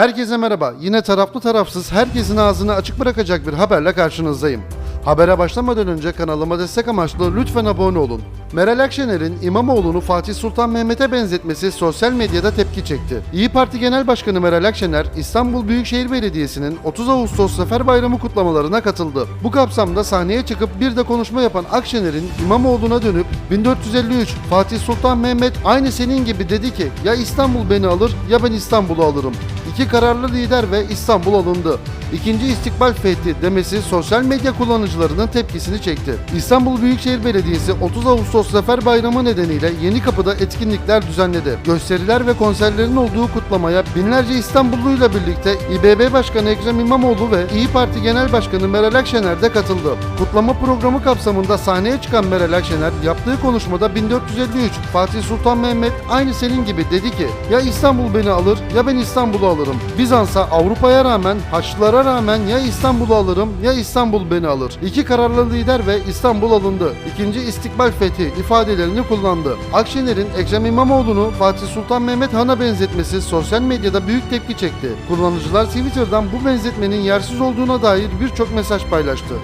Herkese merhaba. Yine taraflı tarafsız herkesin ağzını açık bırakacak bir haberle karşınızdayım. Habere başlamadan önce kanalıma destek amaçlı lütfen abone olun. Meral Akşener'in İmamoğlu'nu Fatih Sultan Mehmet'e benzetmesi sosyal medyada tepki çekti. İyi Parti Genel Başkanı Meral Akşener, İstanbul Büyükşehir Belediyesi'nin 30 Ağustos Zafer Bayramı kutlamalarına katıldı. Bu kapsamda sahneye çıkıp bir de konuşma yapan Akşener'in İmamoğlu'na dönüp 1453 Fatih Sultan Mehmet aynı senin gibi dedi ki ya İstanbul beni alır ya ben İstanbul'u alırım. İki kararlı lider ve İstanbul alındı. İkinci istikbal fethi demesi sosyal medya kullanıcılarının tepkisini çekti. İstanbul Büyükşehir Belediyesi 30 Ağustos Zafer Bayramı nedeniyle Yeni Kapı'da etkinlikler düzenledi. Gösteriler ve konserlerin olduğu kutlamaya binlerce İstanbulluyla birlikte İBB Başkanı Ekrem İmamoğlu ve İyi Parti Genel Başkanı Meral Akşener de katıldı. Kutlama programı kapsamında sahneye çıkan Meral Akşener yaptığı konuşmada 1453 Fatih Sultan Mehmet aynı senin gibi dedi ki ya İstanbul beni alır ya ben İstanbul'u alırım. Bizans'a Avrupa'ya rağmen Haçlılara rağmen ya İstanbul'u alırım ya İstanbul beni alır. İki kararlı lider ve İstanbul alındı. İkinci istikbal fethi ifadelerini kullandı. Akşener'in Ekrem İmamoğlu'nu Fatih Sultan Mehmet Han'a benzetmesi sosyal medyada büyük tepki çekti. Kullanıcılar Twitter'dan bu benzetmenin yersiz olduğuna dair birçok mesaj paylaştı.